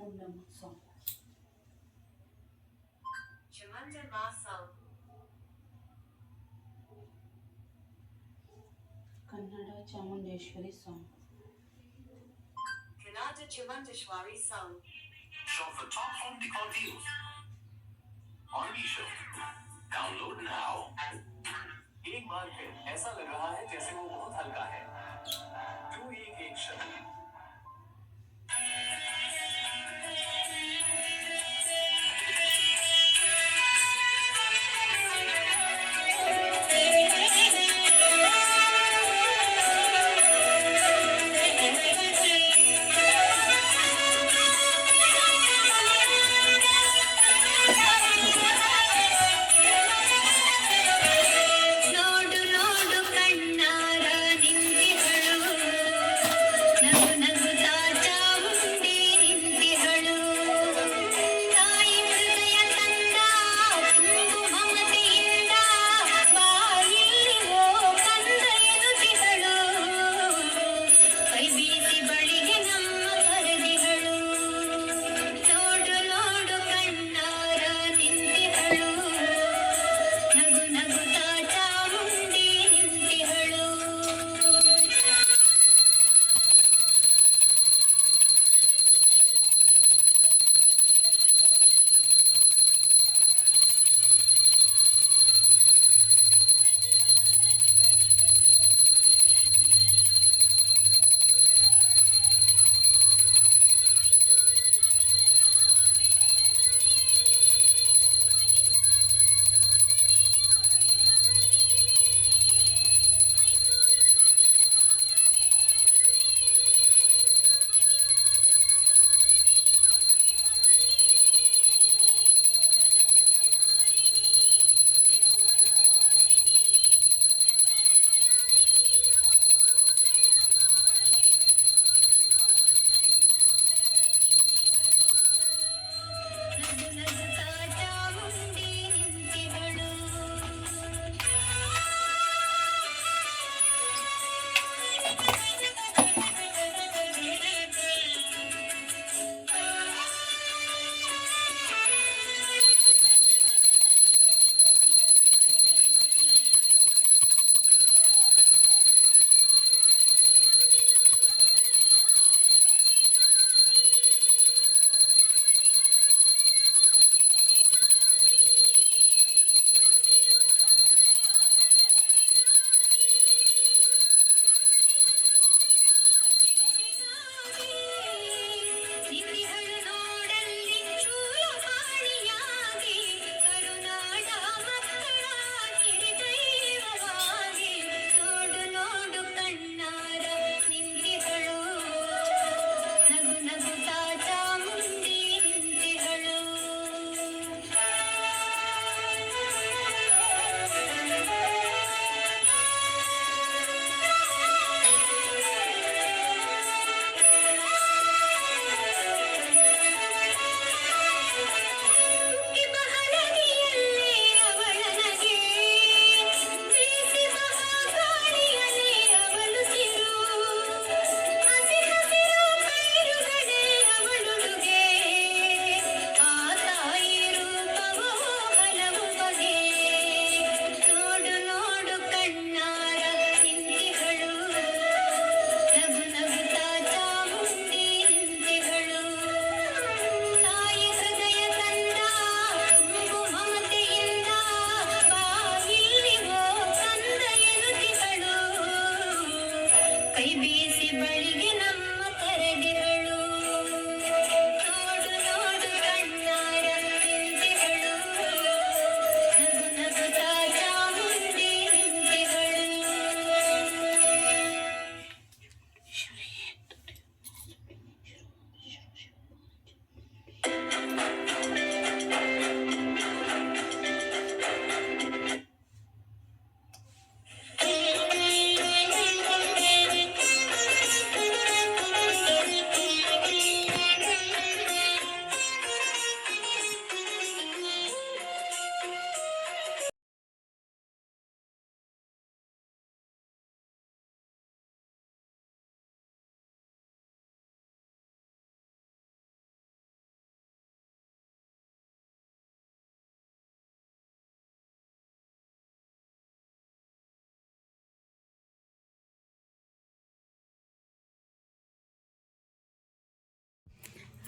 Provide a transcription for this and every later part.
Mundang song. Chimanda Masal. Kannada Chamundeshwari song. Kannada Chamundeshwari song. Show the top 40 views. Already show. Download now. एक बार फिर ऐसा लग रहा है जैसे वो बहुत हल्का है टू एक एक शब्द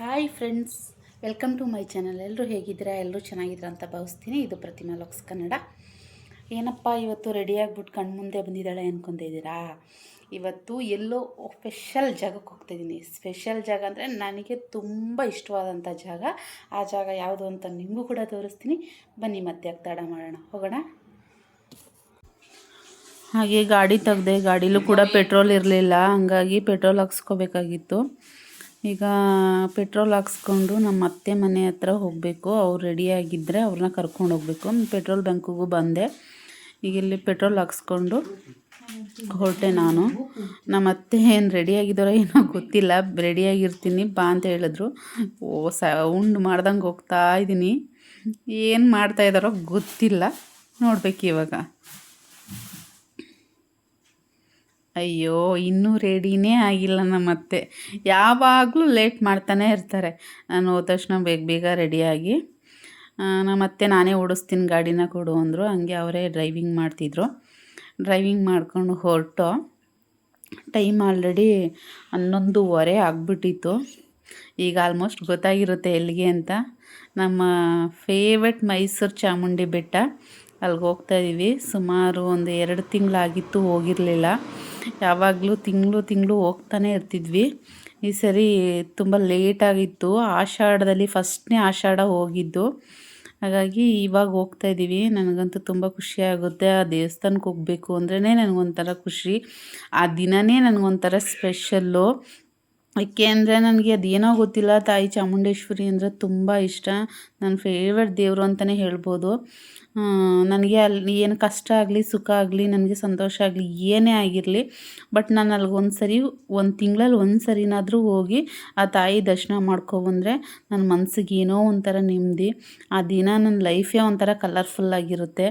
hi friends, welcome to my channel. ಎಲ್ಲರೂ ಹೇಗಿದ್ದೀರಾ? ಎಲ್ಲರೂ ಚೆನ್ನಾಗಿದ್ರ ಅಂತ ಭಾವಿಸ್ತೀನಿ. ಇದು ಪ್ರತಿಮಾ ಲಕ್ಸ್ ಕನ್ನಡ. ಏನಪ್ಪ, ಇವತ್ತು ರೆಡಿಯಾಗ್ಬಿಟ್ಟು ಕಣ್ಮುಂದೆ ಕಣ್ಣು ಮುಂದೆ ಬಂದಿದ್ದಾಳೆ ಅಂದ್ಕೊಂಡಿದ್ದೀರಾ ಇವತ್ತು ಎಲ್ಲೋ ಸ್ಪೆಷಲ್ ಜಾಗಕ್ಕೆ ಹೋಗ್ತಾಯಿದ್ದೀನಿ ಸ್ಪೆಷಲ್ ಜಾಗ ಅಂದರೆ ನನಗೆ ತುಂಬ ಇಷ್ಟವಾದಂಥ ಜಾಗ. ಆ ಜಾಗ ಯಾವುದು ಅಂತ ನಿಮಗೂ ಕೂಡ ತೋರಿಸ್ತೀನಿ. ಬನ್ನಿ, ಮತ್ತೆ ತಡ ಮಾಡೋಣ. ಹೋಗೋಣ. ಹಾಗೆ ಗಾಡಿ ತೆಗ್ದೆ, ಗಾಡಿಲೂ ಕೂಡ ಪೆಟ್ರೋಲ್ ಇರಲಿಲ್ಲ. ಹಂಗಾಗಿ ಪೆಟ್ರೋಲ್ ಹಾಕ್ಸ್ಕೋಬೇಕಾಗಿತ್ತು. ಈಗ ಪೆಟ್ರೋಲ್ ಹಾಕ್ಸ್ಕೊಂಡು ನಮ್ಮ ಅತ್ತೆ ಮನೆ ಹತ್ರ ಹೋಗಬೇಕು. ಅವ್ರು ರೆಡಿಯಾಗಿದ್ದರೆ ಅವ್ರನ್ನ ಕರ್ಕೊಂಡು ಹೋಗಬೇಕು. ಪೆಟ್ರೋಲ್ ಬ್ಯಾಂಕಿಗೂ ಬಂದೆ. ಈಗ ಇಲ್ಲಿ ಪೆಟ್ರೋಲ್ ಹಾಕ್ಸ್ಕೊಂಡು ಹೊರಟೆ ನಾನು. ನಮ್ಮ ಅತ್ತೆ ಏನು ರೆಡಿಯಾಗಿದ್ದಾರೋ ಏನೋ ಗೊತ್ತಿಲ್ಲ. ರೆಡಿಯಾಗಿರ್ತೀನಿ ಬಾ ಅಂತ ಹೇಳಿದ್ರು. ಓ ಸೌಂಡ್ ಮಾಡ್ದಂಗೆ ಹೋಗ್ತಾ ಇದ್ದೀನಿ ಏನು ಮಾಡ್ತಾಯಿದ್ದಾರೋ ಗೊತ್ತಿಲ್ಲ. ನೋಡ್ಬೇಕು ಇವಾಗ. ಅಯ್ಯೋ, ಇನ್ನೂ ರೆಡಿನೇ ಆಗಿಲ್ಲ ನಮ್ಮ ಅತ್ತೆ. ಯಾವಾಗಲೂ ಲೇಟ್ ಮಾಡ್ತಾನೆ ಇರ್ತಾರೆ. ನಾನು ಹೋದ ತಕ್ಷಣ ಬೇಗ ಬೇಗ ರೆಡಿಯಾಗಿ ನಮ್ಮ ಅತ್ತೆ ನಾನೇ ಓಡಿಸ್ತೀನಿ, ಗಾಡಿನ ಕೊಡು ಅಂದರು. ಹಂಗೆ ಅವರೇ ಡ್ರೈವಿಂಗ್ ಮಾಡ್ತಿದ್ರು. ಡ್ರೈವಿಂಗ್ ಮಾಡ್ಕೊಂಡು ಹೊರಟು. ಟೈಮ್ ಆಲ್ರೆಡಿ ಹನ್ನೊಂದುವರೆ ಆಗಿಬಿಟ್ಟಿತ್ತು. ಈಗ ಆಲ್ಮೋಸ್ಟ್ ಗೊತ್ತಾಗಿರುತ್ತೆ ಎಲ್ಲಿಗೆ ಅಂತ. ನಮ್ಮ ಫೇವ್ರೆಟ್ ಮೈಸೂರು ಚಾಮುಂಡಿ ಬೆಟ್ಟ. ಅಲ್ಲಿಗೆ ಹೋಗ್ತಾ ಇದ್ದೀವಿ ಸುಮಾರು ಒಂದು ಎರಡು ತಿಂಗಳಾಗಿತ್ತು ಹೋಗಿರಲಿಲ್ಲ. ಯಾವಾಗಲೂ ತಿಂಗಳು ತಿಂಗಳು ಹೋಗ್ತಾನೆ ಇರ್ತಿದ್ವಿ. ಈ ಸರಿ ತುಂಬ ಲೇಟಾಗಿತ್ತು ಆಷಾಢದಲ್ಲಿ ಫಸ್ಟ್ನೇ ಆಷಾಢ ಹೋಗಿದ್ದು. ಹಾಗಾಗಿ ಇವಾಗ ಹೋಗ್ತಾ ಇದ್ದೀವಿ ನನಗಂತೂ ತುಂಬ ಖುಷಿ ಆಗುತ್ತೆ. ಆ ದೇವಸ್ಥಾನಕ್ಕೆ ಹೋಗಬೇಕು ಅಂದ್ರೇ ನನಗೊಂಥರ ಖುಷಿ. ಆ ದಿನವೇ ನನಗೊಂಥರ ಸ್ಪೆಷಲ್ಲು ಏಕೆ ಅಂದರೆ ನನಗೆ ಅದೇನೋ ಗೊತ್ತಿಲ್ಲ. ತಾಯಿ ಚಾಮುಂಡೇಶ್ವರಿ ಅಂದರೆ ತುಂಬ ಇಷ್ಟ. ನನ್ನ ಫೇವ್ರೆಟ್ ದೇವರು ಅಂತಲೇ ಹೇಳ್ಬೋದು. ನನಗೆ ಅಲ್ಲಿ ಏನು ಕಷ್ಟ ಆಗಲಿ, ಸುಖ ಆಗಲಿ, ನನಗೆ ಸಂತೋಷ ಆಗಲಿ ಏನೇ ಆಗಿರಲಿ ಬಟ್ ನಾನು ಅಲ್ಲಿಗೆ ಒಂದು ಸರಿ ಒಂದು ತಿಂಗಳಲ್ಲಿ ಒಂದು ಸರಿನಾದರೂ ಹೋಗಿ ಆ ತಾಯಿ ದರ್ಶನ ಮಾಡ್ಕೊಬಂದರೆ ನನ್ನ ಮನಸ್ಸಿಗೆ ಏನೋ ಒಂಥರ ನೆಮ್ಮದಿ ಆ ದಿನ ನನ್ನ ಲೈಫೇ ಒಂಥರ ಕಲರ್ಫುಲ್ಲಾಗಿರುತ್ತೆ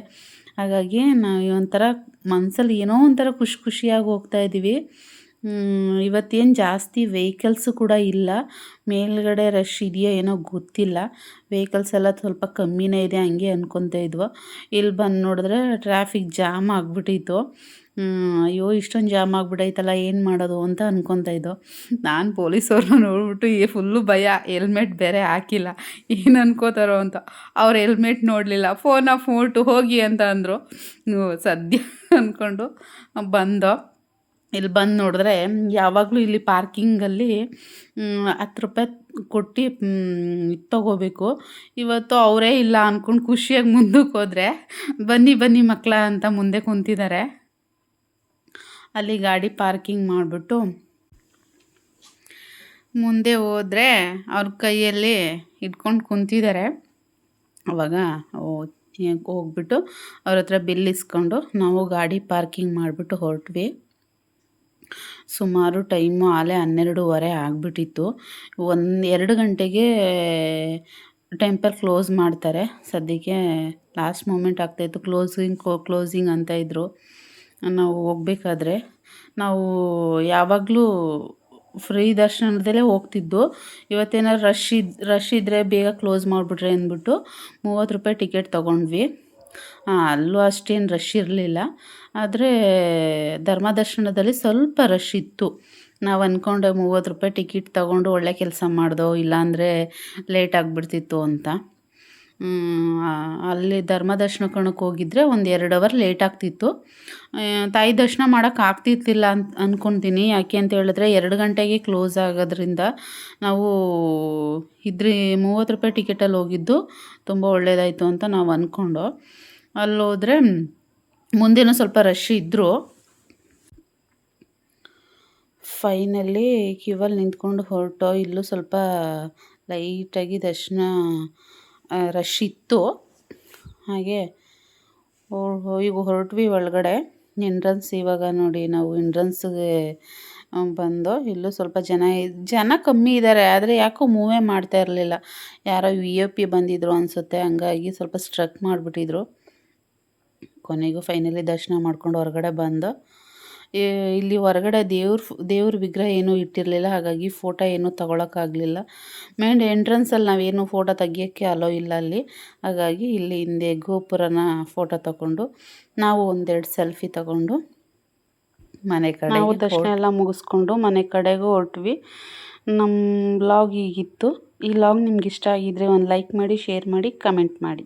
ಹಾಗಾಗಿ ನಾವು ಒಂಥರ ಮನಸ್ಸಲ್ಲಿ ಏನೋ ಒಂಥರ ಖುಷಿ ಖುಷಿಯಾಗಿ ಹೋಗ್ತಾ ಇದ್ದೀವಿ ಇವತ್ತೇನು ಜಾಸ್ತಿ ವೆಹಿಕಲ್ಸು ಕೂಡ ಇಲ್ಲ. ಮೇಲ್ಗಡೆ ರಶ್ ಇದೆಯೋ ಏನೋ ಗೊತ್ತಿಲ್ಲ. ವೆಹಿಕಲ್ಸ್ ಎಲ್ಲ ಸ್ವಲ್ಪ ಕಮ್ಮಿನೇ ಇದೆ ಹಂಗೆ ಅಂದ್ಕೊತಾ ಇದ್ವು. ಇಲ್ಲಿ ಬಂದು ನೋಡಿದ್ರೆ ಟ್ರಾಫಿಕ್ ಜಾಮ್ ಆಗಿಬಿಟ್ಟಿತ್ತು. ಅಯ್ಯೋ, ಇಷ್ಟೊಂದು ಜಾಮ್ ಆಗಿಬಿಟ್ಟೈತಲ್ಲ ಏನು ಮಾಡೋದು ಅಂತ ಅನ್ಕೊತಾ ಇದ್ದೋ ನಾನು ಪೊಲೀಸವ್ರನ್ನ ನೋಡ್ಬಿಟ್ಟು ಈ ಫುಲ್ಲು ಭಯ ಹೆಲ್ಮೆಟ್ ಬೇರೆ ಹಾಕಿಲ್ಲ. ಏನು ಅನ್ಕೋತಾರೋ ಅಂತ. ಅವ್ರು ಹೆಲ್ಮೆಟ್ ನೋಡಲಿಲ್ಲ. ಫೋನ್ ಆಫ್ ಮಾಡ್ಬಿಟ್ಟು ಹೋಗಿ ಅಂತ ಅಂದರು. ಸದ್ಯ ಅಂದ್ಕೊಂಡು ಬಂದೋ. ಇಲ್ಲಿ ಬಂದು ನೋಡಿದ್ರೆ ಯಾವಾಗಲೂ ಇಲ್ಲಿ ಪಾರ್ಕಿಂಗಲ್ಲಿ ಹತ್ತು ರೂಪಾಯಿ ಕೊಟ್ಟು ತೊಗೋಬೇಕು. ಇವತ್ತು ಅವರೇ ಇಲ್ಲ ಅಂದ್ಕೊಂಡು ಖುಷಿಯಾಗಿ ಮುಂದಕ್ಕೆ ಹೋದರೆ, ಬನ್ನಿ ಬನ್ನಿ ಮಕ್ಕಳ ಅಂತ ಮುಂದೆ ಕುಂತಿದ್ದಾರೆ ಅಲ್ಲಿ ಗಾಡಿ ಪಾರ್ಕಿಂಗ್ ಮಾಡಿಬಿಟ್ಟು, ಮುಂದೆ ಹೋದರೆ ಅವ್ರ ಕೈಯಲ್ಲಿ ಇಟ್ಕೊಂಡು ಕುಂತಿದ್ದಾರೆ ಅವಾಗ ಹೋಗ್ಬಿಟ್ಟು ಅವ್ರ ಹತ್ರ ಬಿಲ್ ಇಸ್ಕೊಂಡು ನಾವು ಗಾಡಿ ಪಾರ್ಕಿಂಗ್ ಮಾಡಿಬಿಟ್ಟು ಹೊರಟ್ವಿ. ಸುಮಾರು ಟೈಮು ಆಲೆ ಹನ್ನೆರಡೂವರೆ ಆಗಿಬಿಟ್ಟಿತ್ತು. ಒಂದು ಎರಡು ಗಂಟೆಗೆ ಟೆಂಪಲ್ ಕ್ಲೋಸ್ ಮಾಡ್ತಾರೆ. ಸದ್ಯಕ್ಕೆ ಲಾಸ್ಟ್ ಮೂಮೆಂಟ್ ಆಗ್ತಾಯಿತ್ತು ಕ್ಲೋಸಿಂಗ್ ಕ್ಲೋಸಿಂಗ್ ಅಂತ ಇದ್ದರು ನಾವು ಹೋಗ್ಬೇಕಾದ್ರೆ ನಾವು ಯಾವಾಗಲೂ ಫ್ರೀ ದರ್ಶನದಲ್ಲೇ ಹೋಗ್ತಿದ್ದು. ಇವತ್ತೇನಾದ್ರು ರಶ್ ಇದ್ದು ರಶ್ ಇದ್ದರೆ ಬೇಗ ಕ್ಲೋಸ್ ಮಾಡಿಬಿಟ್ರೆ ಅಂದ್ಬಿಟ್ಟು ಮೂವತ್ತು ರೂಪಾಯಿ ಟಿಕೆಟ್ ತೊಗೊಂಡ್ವಿ. ಅಲ್ಲೂ ಅಷ್ಟೇನು ರಶ್ ಇರಲಿಲ್ಲ. ಆದರೆ ಧರ್ಮದರ್ಶನದಲ್ಲಿ ಸ್ವಲ್ಪ ರಶ್ ಇತ್ತು. ನಾವು ಅಂದ್ಕೊಂಡೆ ಮೂವತ್ತು ರೂಪಾಯಿ ಟಿಕೆಟ್ ತಗೊಂಡು ಒಳ್ಳೆ ಕೆಲಸ ಮಾಡ್ದೋ ಇಲ್ಲಾಂದರೆ ಲೇಟ್ ಆಗಿಬಿಡ್ತಿತ್ತು ಅಂತ. ಅಲ್ಲಿ ಧರ್ಮ ದರ್ಶನ ಕಣಕ್ಕೆ ಹೋಗಿದ್ರೆ ಒಂದು ಎರಡು ಅವರ್ ಲೇಟ್ ಆಗ್ತಿತ್ತು. ತಾಯಿ ದರ್ಶನ ಮಾಡೋಕೆ ಆಗ್ತಿರ್ತಿಲ್ಲ ಅಂತ ಅಂದ್ಕೊತೀನಿ ಯಾಕೆ ಅಂತ ಹೇಳಿದ್ರೆ ಎರಡು ಗಂಟೆಗೆ ಕ್ಲೋಸ್ ಆಗೋದ್ರಿಂದ ನಾವು ಇದ್ರಿ, ಮೂವತ್ತು ರೂಪಾಯಿ ಟಿಕೆಟಲ್ಲಿ ಹೋಗಿದ್ದು, ತುಂಬ ಒಳ್ಳೆಯದಾಯಿತು ಅಂತ ನಾವು ಅಂದ್ಕೊಂಡು ಅಲ್ಲಿ ಹೋದರೆ, ಮುಂದೆನೂ ಸ್ವಲ್ಪ ರಶ್ ಇದ್ದರು ಫೈನಲ್ಲಿ ಕ್ಯೂವಲ್ಲಿ ನಿಂತ್ಕೊಂಡು ಹೊರಟೋ, ಇಲ್ಲೂ ಸ್ವಲ್ಪ ಲೈಟಾಗಿ ದರ್ಶನ ರಶ್ ಇತ್ತು. ಹಾಗೆ ಈಗ ಹೊರಟ್ವಿ ಒಳಗಡೆ. ಎಂಟ್ರನ್ಸ್ ಇವಾಗ ನೋಡಿ ನಾವು ಎಂಟ್ರನ್ಸ್ಗೆ ಬಂದು ಇಲ್ಲೂ ಸ್ವಲ್ಪ ಜನ ಜನ ಕಮ್ಮಿ ಇದ್ದಾರೆ ಆದರೆ ಯಾಕೋ ಮೂವೇ ಮಾಡ್ತಾ ಇರಲಿಲ್ಲ. ಯಾರೋ ವಿ ಎ ಪಿ ಬಂದಿದ್ರು ಅನಿಸುತ್ತೆ, ಹಂಗಾಗಿ ಸ್ವಲ್ಪ ಸ್ಟ್ರಕ್ ಮಾಡಿಬಿಟ್ಟಿದ್ರು. ಕೊನೆಗೂ ಫೈನಲಿ ದರ್ಶನ ಮಾಡ್ಕೊಂಡು ಹೊರಗಡೆ ಬಂದು ಇಲ್ಲಿ ಹೊರಗಡೆ ದೇವ್ರ ದೇವ್ರ ವಿಗ್ರಹ ಏನೂ ಇಟ್ಟಿರಲಿಲ್ಲ ಹಾಗಾಗಿ ಫೋಟೋ ಏನೂ ತಗೊಳಕ್ಕಾಗಲಿಲ್ಲ. ಮೇನ್ ಎಂಟ್ರೆನ್ಸಲ್ಲಿ ನಾವೇನು ಫೋಟೋ ತೆಗಿಯೋಕ್ಕೆ ಅಲೋ ಇಲ್ಲ ಅಲ್ಲಿ. ಹಾಗಾಗಿ ಇಲ್ಲಿ ಹಿಂದೆ ಗೋಪುರನ ಫೋಟೋ ತಗೊಂಡು ನಾವು ಒಂದೆರಡು ಸೆಲ್ಫಿ ತಗೊಂಡು ಮನೆ ಕಡೆ ನಾವು ದರ್ಶನ ಎಲ್ಲ ಮುಗಿಸ್ಕೊಂಡು ಮನೆ ಕಡೆಗೂ ಹೊರಟ್ವಿ. ನಮ್ಮ ಬ್ಲಾಗ್ ಈಗಿತ್ತು ಈ ಲಾಗ್ ನಿಮ್ಗೆ ಇಷ್ಟ ಆಗಿದ್ರೆ ಒಂದು ಲೈಕ್ ಮಾಡಿ ಶೇರ್ ಮಾಡಿ ಕಮೆಂಟ್ ಮಾಡಿ.